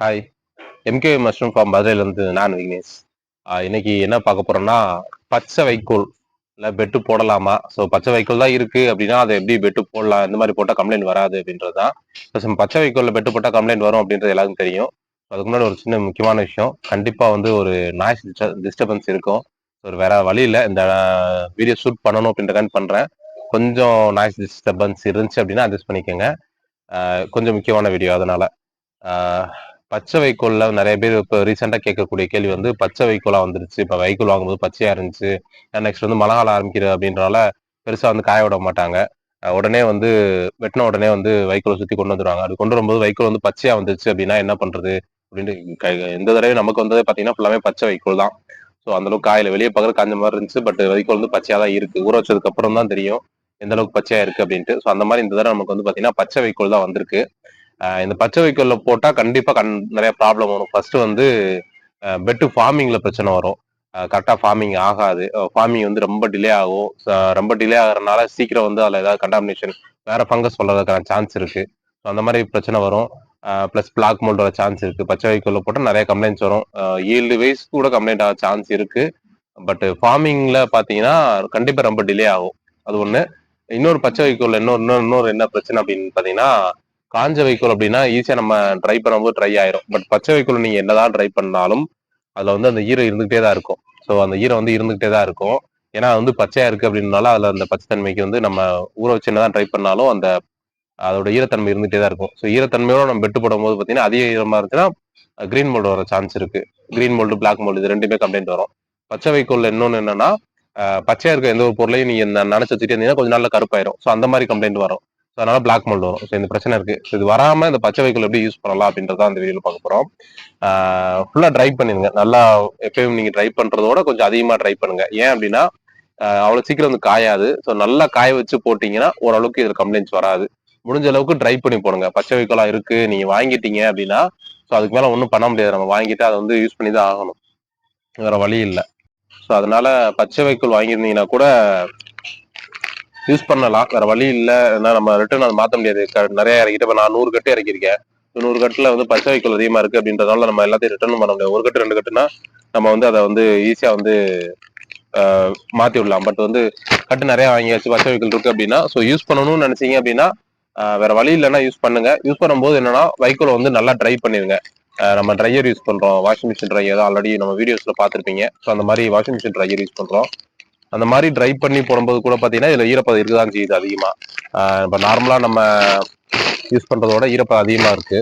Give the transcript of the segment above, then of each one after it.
Hi MK mushroom form மதுரையிலேருந்து நான் விக்னேஷ். இன்னைக்கு என்ன பார்க்க போறோம்னா பச்சை வைக்கோல். இல்லை பெட்டு போடலாமா? ஸோ பச்சை வைக்கோல் தான் இருக்கு. அப்படின்னா அதை எப்படி பெட்டு போடலாம்? இந்த மாதிரி போட்டால் கம்ப்ளைண்ட் வராது அப்படின்றது தான் பச்சை வைக்கோலில் பெட்டு போட்டால் கம்ப்ளைண்ட் வரும் அப்படின்றது எல்லாருக்கும் தெரியும். அதுக்கு முன்னாடி ஒரு சின்ன முக்கியமான விஷயம். கண்டிப்பாக வந்து ஒரு நாய்ஸ் டிஸ்டர்பன்ஸ் இருக்கும். ஒரு வேற வழி இல்லை. இந்த வீடியோ ஷூட் பண்ணணும் அப்படின்றக்கான பண்ணுறேன் கொஞ்சம் நாய்ஸ் டிஸ்டர்பன்ஸ் இருந்துச்சு அப்படின்னா அட்ஜஸ்ட் பண்ணிக்கோங்க. கொஞ்சம் முக்கியமான வீடியோ அதனால. பச்சை வைக்கோல்ல நிறைய பேர் இப்போ ரீசெண்டாக கேட்கக்கூடிய கேள்வி வந்து பச்சை வைக்கோலா வந்துருச்சு. இப்போ வைக்கோல் வாங்கும்போது பச்சையா இருந்துச்சு. நெக்ஸ்ட் வந்து மழை காலம் ஆரம்பிக்கிறது அப்படின்றனால பெருசாக வந்து காய விட மாட்டாங்க. உடனே வந்து வெட்டின உடனே வந்து வைக்கோலை சுற்றி கொண்டு வந்துருவாங்க. அது கொண்டு வரும்போது வைக்கோல் வந்து பச்சையா வந்துருச்சு அப்படின்னா என்ன பண்றது? அப்படின்ட்டு எந்த தடவை நமக்கு வந்தது பார்த்தீங்கன்னா ஃபுல்லாமே பச்சை வைக்கோல் தான். ஸோ அந்தளவுக்கு காயில வெளியே பார்க்குறது காஞ்ச மாதிரி இருந்துச்சு. பட் வைக்கோல் வந்து பச்சையா தான் இருக்கு. ஊற வச்சதுக்கு அப்புறம் தான் தெரியும். எந்த அளவுக்கு பச்சையா இருக்கு அப்படின்ட்டு. ஸோ அந்த மாதிரி இந்த தடவை நமக்கு வந்து பார்த்தீங்கன்னா பச்சை வைக்கோல் தான் வந்திருக்கு. இந்த பச்சை வைக்கோல்ல போட்டா கண்டிப்பா கண் நிறைய ப்ராப்ளம் வரும். ஃபர்ஸ்ட் வந்து பெட்டு ஃபார்மிங்ல பிரச்சனை வரும். கரெக்டா ஃபார்மிங் ஆகாது. ஃபார்மிங் வந்து ரொம்ப டிலே ஆகும். ரொம்ப டிலே ஆகுறதுனால சீக்கிரம் வந்து அதில் ஏதாவது கண்டாமினேஷன் வேற ஃபங்கஸ் வளர்றதுக்கான சான்ஸ் இருக்கு. ஸோ அந்த மாதிரி பிரச்சனை வரும். ப்ளஸ் பிளாக் மோல்ட் வர சான்ஸ் இருக்கு. பச்சை வைக்கோல்ல போட்டால் நிறைய கம்ப்ளைண்ட்ஸ் வரும். ஏழு வயசு கூட கம்ப்ளைண்ட் ஆக சான்ஸ் இருக்கு. பட் ஃபார்மிங்ல பாத்தீங்கன்னா கண்டிப்பா ரொம்ப டிலே ஆகும். அது ஒண்ணு. இன்னொரு பச்சை வைக்கோல் இன்னொரு இன்னொரு இன்னொரு என்ன பிரச்சனை அப்படின்னு பாத்தீங்கன்னா காஞ்ச வைக்கோல் அப்படின்னா ஈஸியா நம்ம ட்ரை பண்ணும்போது ட்ரை ஆயிரும். பட் பச்சை வைக்கோல் நீங்க என்னதான் ட்ரை பண்ணாலும் அதுல வந்து அந்த ஈரம் இருந்துகிட்டே தான் இருக்கும். ஸோ அந்த ஈரம் வந்து இருந்துகிட்டே தான் இருக்கும். ஏன்னா அது வந்து பச்சையா இருக்கு அப்படின்னால அதுல அந்த பச்சைத்தன்மைக்கு வந்து நம்ம ஊற வச்சு என்னதான் ட்ரை பண்ணாலும் அந்த அதோட ஈரத்தன்மை இருந்துகிட்டே தான் இருக்கும். ஸோ ஈரத்தன்மையோட நம்ம பெட்டு போடும்போது பார்த்தீங்கன்னா அதிக ஈரமா இருந்துச்சுன்னா கிரீன் மோல்டு வர சான்ஸ் இருக்கு. கிரீன் மோல்டு பிளாக் மோல்டு இது ரெண்டுமே கம்ப்ளைண்ட் வரும். பச்சை வைக்கோல் இன்னொன்னு என்னன்னா பச்சையா இருக்க எந்த ஒரு பொருளையும் நீங்க நினைச்சு வச்சுட்டு வச்சுட்டே இருந்தீங்கன்னா கொஞ்ச நாள்ல கருப்பாயிரும். ஸோ அந்த மாதிரி கம்ப்ளைண்ட் வரும். ஸோ அதனால பிளாக் மோல்டு வரும் ஸோ இந்த பிரச்சனை இருக்கு. இது வராம இந்த பச்சை வைக்கோல் எப்படி யூஸ் பண்ணலாம் அப்படின்றத அந்த வீடியோல பார்க்க போறோம். ஃபுல்லா ட்ரை பண்ணிருங்க நல்லா எப்பயும் நீங்க ட்ரை பண்றதோட கொஞ்சம் அதிகமா ட்ரை பண்ணுங்க. ஏன் அப்படின்னா அவ்வளோ அவ்வளவு சீக்கிரம் வந்து காயாது. ஸோ நல்லா காய வச்சு போட்டீங்கன்னா ஓரளவுக்கு இதுல கம்ப்ளைண்ட்ஸ் வராது. முடிஞ்ச அளவுக்கு ட்ரை பண்ணி போடுங்க. பச்சை வைக்கோலா இருக்கு நீங்க வாங்கிட்டீங்க அப்படின்னா ஸோ அதுக்கு மேல ஒன்றும் பண்ண முடியாது. நம்ம வாங்கிட்டு அதை வந்து யூஸ் பண்ணி தான் ஆகணும். வேற வழி இல்லை. ஸோ அதனால பச்சை வைக்கோல் வாங்கியிருந்தீங்கன்னா கூட யூஸ் பண்ணலாம். வேற வழி இல்லை. ஏன்னா நம்ம ரிட்டர்ன் அதை மாற்ற முடியாது. க- நிறைய இறக்கிட்டு இப்போ நான் நூறு கட்டு இறக்கியிருக்கேன். நூறு கட்டுல வந்து பச்சை வைக்கல் அதிகமா இருக்கு அப்படின்றதால நம்ம எல்லாத்தையும் ரிட்டர்ன் பண்ண முடியாது. ஒரு கட்டு ரெண்டு கட்டுனா நம்ம வந்து அதை வந்து ஈஸியா வந்து மாற்றி மாத்தி விடலாம். பட் வந்து கட்டு நிறைய வாங்கியாச்சு பச்சை வைக்கல் இருக்கு அப்படின்னா ஸோ யூஸ் பண்ணணும்னு நினைச்சீங்க அப்படின்னா வேற வழி இல்லைன்னா யூஸ் பண்ணுங்க. யூஸ் பண்ணும்போது என்னன்னா வைக்கோலை வந்து நல்லா ட்ரை பண்ணிருங்க நம்ம ட்ரையர் யூஸ் பண்றோம். வாஷிங் மிஷின் ட்ரையர் ஆல்ரெடி நம்ம வீடியோஸ்ல பாத்திருப்பீங்க ஸோ அந்த மாதிரி வாஷிங் மிஷின் ட்ரையர் யூஸ் பண்றோம். அந்த மாதிரி ட்ரை பண்ணி போடும்போது கூட பாத்தீங்கன்னா இதுல ஈரப்பதம் இருக்குதான் செய்யுது அதிகமா. இப்போ நார்மலாக நார்மலா நம்ம யூஸ் பண்றதோட ஈரப்பதம் அதிகமா இருக்கு.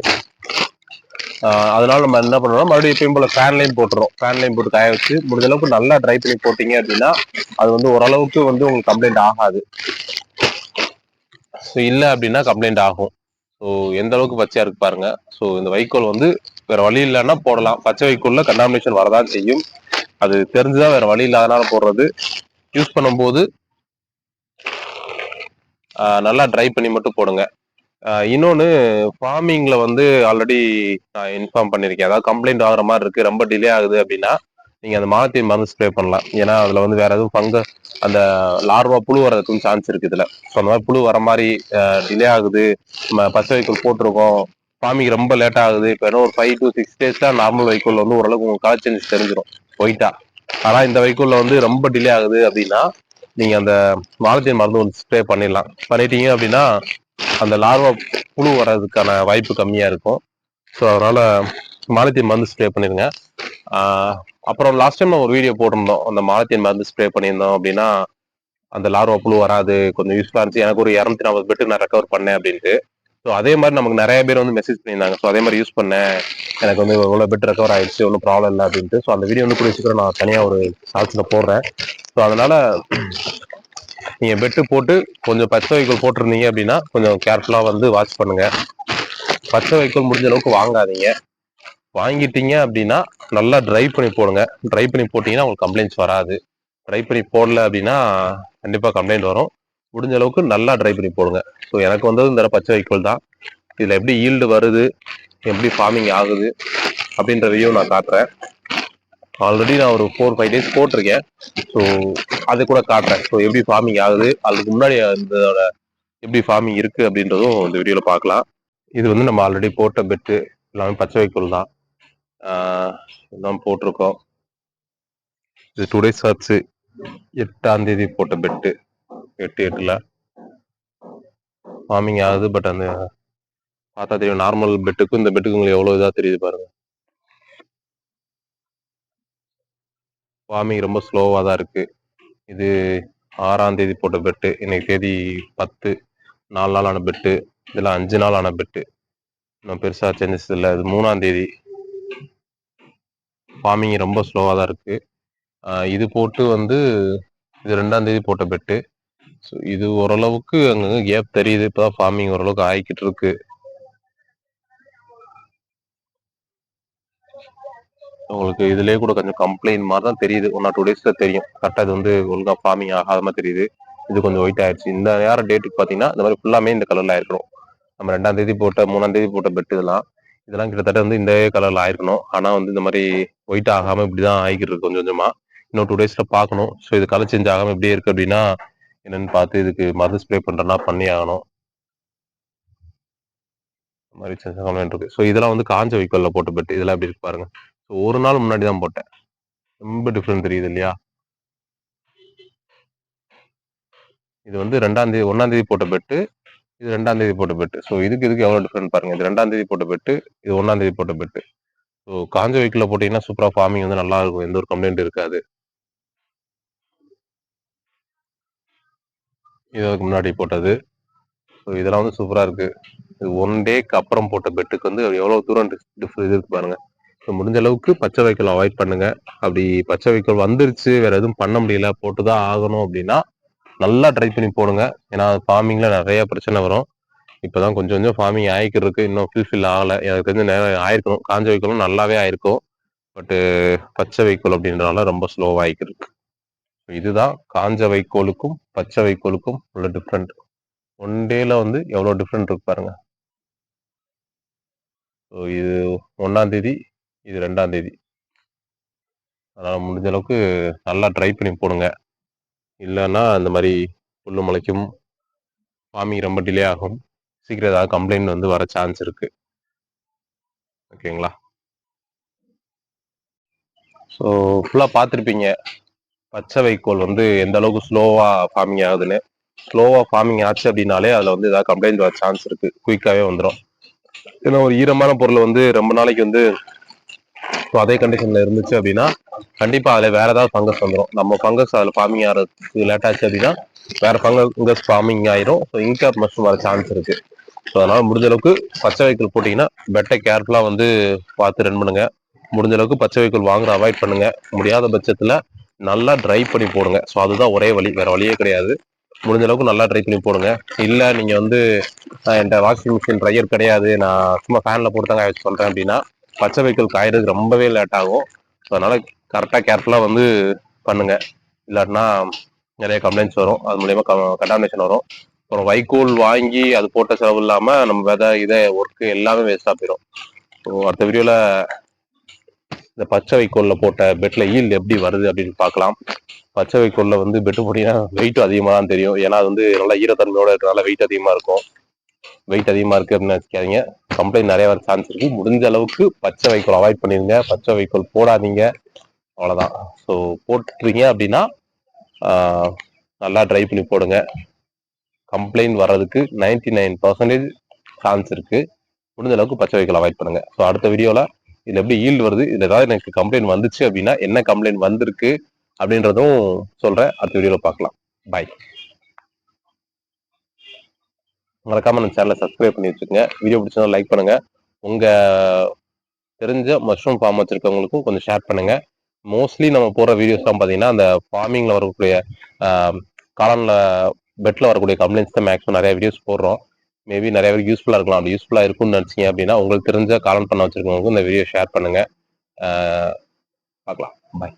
ஆஹ் அதனால நம்ம என்ன பண்ணுறோம் மறுபடியும் எப்பயும் போல ஃபேன்லையும் போட்டுறோம். ஃபேன்லையும் போட்டு காய வச்சு முடிஞ்ச அளவுக்கு நல்லா ட்ரை பண்ணி போட்டீங்க அப்படின்னா அது வந்து ஓரளவுக்கு வந்து உங்களுக்கு கம்ப்ளைண்ட் ஆகாது. ஸோ இல்லை அப்படின்னா கம்ப்ளைண்ட் ஆகும். ஸோ எந்த அளவுக்கு பச்சையாக இருக்கு பாருங்க. ஸோ இந்த வைக்கோல் வந்து வேற வழி இல்லைன்னா போடலாம். பச்சை வைக்கோல்ல கண்டாமினேஷன் வரதான் செய்யும். அது தெரிஞ்சுதான் வேற வழி இல்லாதனால போடுறது. யூஸ் பண்ணும்போது நல்லா ட்ரை பண்ணி மட்டும் போடுங்க. இன்னொன்று ஃபார்மிங்கில் வந்து ஆல்ரெடி நான் இன்ஃபார்ம் பண்ணியிருக்கேன் அதாவது கம்ப்ளைண்ட் ஆகுற மாதிரி இருக்குது ரொம்ப டிலே ஆகுது அப்படின்னா நீங்கள் அந்த மாலத்தீன் மருந்து ஸ்ப்ரே பண்ணலாம். ஏன்னா அதில் வந்து வேறு எதுவும் ஃபங்க அந்த லார்வா புழு வர்றதுக்கும் சான்ஸ் இருக்குது இதில். ஸோ அந்த மாதிரி புழு வர மாதிரி டிலே ஆகுது. நம்ம பச்சை வைக்கோல் போட்டிருக்கோம். ஃபார்மிங் ரொம்ப லேட் ஆகுது. இப்போ இன்னும் ஒரு ஃபைவ் டு சிக்ஸ் டேஸ் தான் நார்மல் வைக்கோல் வந்து ஓரளவுக்கு உங்களுக்கு கலர் சேஞ்ச் தெரிஞ்சிடும் ஒயிட்டா ஆனா இந்த வைக்கோல்ல வந்து ரொம்ப டிலே ஆகுது அப்படின்னா நீங்க அந்த மாலத்தீன் மருந்து ஒன்று ஸ்ப்ரே பண்ணிடலாம். பண்ணிட்டீங்க அப்படின்னா அந்த லார்வா புழு வர்றதுக்கான வாய்ப்பு கம்மியா இருக்கும். ஸோ அதனால மாலத்தீன் மருந்து ஸ்ப்ரே பண்ணிருங்க அப்புறம் லாஸ்ட் டைம் ஒரு வீடியோ போட்டிருந்தோம். அந்த மாலத்தீன் மருந்து ஸ்ப்ரே பண்ணியிருந்தோம் அப்படின்னா அந்த லார்வா புழு வராது கொஞ்சம் யூஸ்ஃபுல்லாக இருந்துச்சு. எனக்கு ஒரு இரநூத்தி நாற்பது பெட்டு நான் ரெக்கவர் பண்ணேன் அப்படின்ட்டு. ஸோ அதே மாதிரி நமக்கு நிறைய பேர் வந்து மெசேஜ் பண்ணியிருந்தாங்க. ஸோ அதே மாதிரி யூஸ் பண்ணேன். எனக்கு வந்து இவ்வளோ பெட் ரெக்கவர் ஆயிடுச்சு ஒன்றும் ப்ராப்ளம் இல்லை அப்படின்ட்டு. ஸோ அந்த வீடியோ வந்து கூட சீக்கிரம் நான் தனியாக ஒரு ஷார்ட்ஸில் போடுறேன். ஸோ அதனால நீங்கள் பெட்டு போட்டு கொஞ்சம் பச்சை வைக்கோல் போட்டிருந்தீங்க அப்படின்னா கொஞ்சம் கேர்ஃபுல்லாக வந்து வாட்ச் பண்ணுங்க. பச்சை வைக்கோல் முடிஞ்ச அளவுக்கு வாங்காதீங்க. வாங்கிட்டீங்க அப்படின்னா நல்லா ட்ரை பண்ணி போடுங்க. ட்ரை பண்ணி போட்டிங்கன்னா உங்களுக்கு கம்ப்ளைண்ட்ஸ் வராது. ட்ரை பண்ணி போடல அப்படின்னா கண்டிப்பாக கம்ப்ளைண்ட் வரும். முடிஞ்ச அளவுக்கு நல்லா ட்ரை பண்ணி போடுங்க. ஸோ எனக்கு வந்தது இந்த பச்சை வைக்கோல் தான். இதில் எப்படி ஈல்டு வருது எப்படி ஃபார்மிங் ஆகுது அப்படின்ற வியூ நான் காட்டுறேன். ஆல்ரெடி நான் ஒரு ஃபோர் ஃபைவ் டேஸ் போட்டிருக்கேன். ஸோ அது கூட காட்டுறேன். ஸோ எப்படி ஃபார்மிங் ஆகுது அதுக்கு முன்னாடி இதோட எப்படி ஃபார்மிங் இருக்குது அப்படின்றதும் இந்த வீடியோவில் பார்க்கலாம். இது வந்து நம்ம ஆல்ரெடி போட்ட பெட்டு எல்லாமே பச்சை வைக்கோல் தான். எல்லாம் போட்டிருக்கோம். இது டூ டேஸ் ஆச்சு. எட்டாம் தேதி போட்ட பெட்டு எட்டு எட்டில். ஃபார்மிங் ஆகுது பட் அந்த பார்த்தா தெரியும் நார்மல் பெட்டுக்கும் இந்த பெட்டுக்கும் உங்களுக்கு எவ்வளோ இதாக தெரியுது பாருங்க. ஃபார்மிங் ரொம்ப ஸ்லோவாக தான் இருக்கு. இது ஆறாம் தேதி போட்ட பெட்டு இன்னைக்கு தேதி பத்து. நாலு நாள் ஆன பெட்டு இதெல்லாம் அஞ்சு நாள் ஆன பெட்டு இன்னும் பெருசாக சேஞ்சஸ் இல்லை. இது மூணாம் தேதி. ஃபார்மிங் ரொம்ப ஸ்லோவாக தான் இருக்குது இது போட்டு வந்து இது ரெண்டாம் தேதி போட்ட பெட்டு ஸோ இது ஓரளவுக்கு அங்கங்க கேப் தெரியுது. இப்போதான் ஃபார்மிங் ஓரளவுக்கு ஆகிக்கிட்டு இருக்கு உங்களுக்கு இதுலேயே கூட கொஞ்சம் கம்ப்ளைண்ட் மாதிரி தான் தெரியுது. ஒன் ஆர் டூ டேஸில் தெரியும். கரெக்டாக இது வந்து ஒழுங்காக ஃபார்மிங் ஆகாத மாதிரி தெரியுது. இது கொஞ்சம் ஒயிட் ஆயிடுச்சு. இந்த நேரம் டேட்டுக்கு பார்த்தீங்கன்னா இந்த மாதிரி ஃபுல்லாமே இந்த கலரில் ஆயிருக்கணும். நம்ம ரெண்டாம் தேதி போட்ட மூணாம் தேதி போட்ட பெட் இதெல்லாம் இதெல்லாம் கிட்டத்தட்ட வந்து இந்த கலரில் ஆயிருக்கணும். ஆனால் வந்து இந்த மாதிரி ஒயிட் ஆகாமல் இப்படி தான் ஆகிக்கிட்டு இருக்கு கொஞ்சம். கொஞ்சமாக இன்னும் டூ டேஸில் பார்க்கணும் ஸோ இது கலர் சேஞ்ச் ஆகாமல் இப்படியே இருக்கு அப்படின்னா என்னன்னு பார்த்து இதுக்கு மருந்து ஸ்ப்ரே பண்றேன்னா பண்ணி ஆகணும். மாதிரி சின்ன இருக்கு. ஸோ இதெல்லாம் வந்து காஞ்ச வைக்கோலில் போட்டு பெட் இதெல்லாம் எப்படி இருக்கு பாருங்க. ஸோ ஒரு நாள் முன்னாடி தான் போட்டேன். ரொம்ப டிஃப்ரெண்ட் தெரியுது இல்லையா? இது வந்து ரெண்டாம் தேதி ஒன்றாம் தேதி போட்ட பெட்டு இது ரெண்டாம் தேதி போட்ட பெட்டு ஸோ இதுக்கு இதுக்கு எவ்வளோ டிஃப்ரெண்ட் பாருங்க. இது ரெண்டாம் தேதி போட்ட பெட்டு இது ஒன்றாம் தேதி போட்ட பெட்டு ஸோ காஞ்ச வைக்கல போட்டீங்கன்னா சூப்பராக ஃபார்மிங் வந்து நல்லா இருக்கும். எந்த ஒரு கம்ப்ளைண்ட் இருக்காது. இதுக்கு முன்னாடி போட்டது. ஸோ இதெல்லாம் வந்து சூப்பராக இருக்கு. இது ஒன் டேக்கு அப்புறம் போட்ட பெட்டுக்கு வந்து எவ்வளோ தூரம் டிஃப்ரெண்ட் இது இருக்கு பாருங்க. ஸோ முடிஞ்ச அளவுக்கு பச்சை வைக்கோல் அவாய்ட் பண்ணுங்க. அப்படி பச்சை வைக்கோல் வந்துருச்சு வேற எதுவும் பண்ண முடியல போட்டு தான் ஆகணும் அப்படின்னா நல்லா ட்ரை பண்ணி போடுங்க. ஏன்னா ஃபார்மிங்கில் நிறைய பிரச்சனை வரும். இப்போ தான் கொஞ்சம் கொஞ்சம் ஃபார்மிங் ஆயிக்கிட்டு இருக்கு. இன்னும் ஃபுல்ஃபில் ஆகலை. எனக்கு தெரிஞ்ச நேரம் ஆயிருக்கணும். காஞ்ச வைக்கோலும் நல்லாவே ஆயிருக்கும். பட்டு பச்சை வைக்கோல் அப்படின்றனால ரொம்ப ஸ்லோவாக ஆயிக்கிட்டு இருக்கு. இதுதான் காஞ்ச வைக்கோலுக்கும் பச்சை வைக்கோலுக்கும் உள்ள டிஃப்ரெண்ட் ஒன் டேல வந்து எவ்வளோ டிஃப்ரெண்ட் இருக்கு பாருங்க. ஸோ இது ஒன்றாம் தேதி இது ரெண்டாம் தேதி. அதனால் முடிஞ்ச அளவுக்கு நல்லா ட்ரை பண்ணி போடுங்க. இல்லைன்னா இந்த மாதிரி புல் முளைக்கும் ஃபார்மிங் ரொம்ப டிலே ஆகும். சீக்கிரம் ஏதாவது கம்ப்ளைண்ட் வந்து வர சான்ஸ் இருக்கு. ஓகேங்களா ஸோ ஃபுல்லாக பார்த்துருப்பீங்க. பச்சை வைக்கோல் வந்து எந்த அளவுக்கு ஸ்லோவாக ஃபார்மிங் ஆகுதுன்னு. ஸ்லோவாக ஃபார்மிங் ஆச்சு அப்படின்னாலே அதில் வந்து ஏதாவது கம்ப்ளைண்ட் வர சான்ஸ் இருக்கு. குயிக்காகவே வந்துடும் ஏன்னா ஒரு ஈரமான பொருள் வந்து ரொம்ப நாளைக்கு வந்து ஸோ அதே கண்டிஷன்ல இருந்துச்சு அப்படின்னா கண்டிப்பா அதுல வேற ஏதாவது ஃபங்கஸ் வந்துடும் நம்ம ஃபங்கஸ் அதுல ஃபார்மிங் ஆகிறதுக்கு லேட் ஆச்சு அப்படின்னா வேற ஃபங்கஸ் ஃபார்மிங் ஆயிரும். ஸோ இன்கேப் மஷ்ரூம் வர சான்ஸ் இருக்கு. ஸோ அதனால முடிஞ்ச அளவுக்கு பச்சை வைக்கோல் போட்டீங்கன்னா பெட்டை கேர்ஃபுல்லா வந்து பார்த்து ரன் பண்ணுங்க. முடிஞ்ச அளவுக்கு பச்சை வைக்கோல் வாங்குற அவாய்ட் பண்ணுங்க. முடியாத பட்சத்துல நல்லா ட்ரை பண்ணி போடுங்க. ஸோ அதுதான் ஒரே வழி. வேற வழியே கிடையாது. முடிஞ்ச அளவுக்கு நல்லா ட்ரை பண்ணி போடுங்க. இல்லை நீங்கள் வந்து என்கிட்ட வாஷிங் மிஷின் ட்ரையர் கிடையாது. நான் சும்மா ஃபேனில் போட்டுதாங்க வச்சு சொல்கிறேன் அப்படின்னா பச்சை வைக்கோல் காயறதுக்கு ரொம்பவே லேட் ஆகும். ஸோ அதனால் கரெக்டாக கேர்ஃபுல்லாக வந்து பண்ணுங்க. இல்லாட்டினா நிறைய கம்ப்ளைண்ட்ஸ் வரும். அது மூலயமா கண்டாமினேஷன் வரும். அப்புறம் வைக்கோல் வாங்கி அது போட்ட செலவு இல்லாமல் நம்ம விதை இதை ஒர்க்கு எல்லாமே வேஸ்ட்டாக போயிடும் ஸோ அடுத்த வீடியோவில் இந்த பச்சை வைக்கோலில் போட்ட பெட்டில் ஈல்டு எப்படி வருது அப்படின்னு பார்க்கலாம். பச்சை வைக்கோலில் வந்து பெட்டு போட்டீங்கன்னா வெயிட்டும் அதிகமாக தான் தெரியும். ஏன்னா அது வந்து நல்லா ஈரத்தன்மையோட இருக்கிறனால வெயிட் அதிகமாக இருக்கும். வெயிட் அதிகமாக இருக்குது அப்படின்னு நினைக்காதீங்க கம்ப்ளைண்ட் நிறைய வர சான்ஸ் இருக்கு. முடிஞ்ச அளவுக்கு பச்சை வைக்கோல் அவாய்ட் பண்ணிடுங்க பச்சை வைக்கோல் போடாதீங்க. அவ்வளோதான் ஸோ போட்டுறீங்க அப்படின்னா நல்லா ட்ரை பண்ணி போடுங்க. கம்ப்ளைண்ட் வர்றதுக்கு நைன்டி நைன் பர்சன்டேஜ் சான்ஸ் இருக்குது முடிஞ்ச அளவுக்கு பச்சை வைக்கோல் அவாய்ட் பண்ணுங்கள் ஸோ அடுத்த வீடியோவில் இதுல எப்படி ஈல்டு வருது? இதுல ஏதாவது எனக்கு கம்ப்ளைண்ட் வந்துச்சு அப்படின்னா என்ன கம்ப்ளைண்ட் வந்திருக்கு அப்படின்றதும் சொல்றேன். அடுத்த வீடியோல பார்க்கலாம். பாய் மறக்காம நம்ம சேனலை சப்ஸ்கிரைப் பண்ணி வச்சுக்கோங்க. வீடியோ பிடிச்சதா லைக் பண்ணுங்க. உங்க தெரிஞ்ச மஷ்ரூம் ஃபார்ம் வச்சிருக்கவங்களுக்கும் கொஞ்சம் ஷேர் பண்ணுங்க. மோஸ்ட்லி நம்ம போடுற வீடியோஸ்லாம் பார்த்தீங்கன்னா அந்த ஃபார்மிங்ல வரக்கூடிய ஆஹ், பெட்ல வரக்கூடிய கம்ப்ளைண்ட்ஸ் தான் மேக்ஸிமம் நிறைய வீடியோஸ் போடுறோம். மேபி நிறைய பேருக்கு யூஸ்ஃபுல்லாக இருக்கலாம். அப்படி யூஸ்ஃபுல்லாக இருக்கும்னு நினைச்சீங்க அப்படின்னா உங்களுக்கு தெரிஞ்ச காலன் பண்ண வச்சிருக்கவங்களுக்கும் இந்த வீடியோ ஷேர் பண்ணுங்கள் பார்க்கலாம். பாய்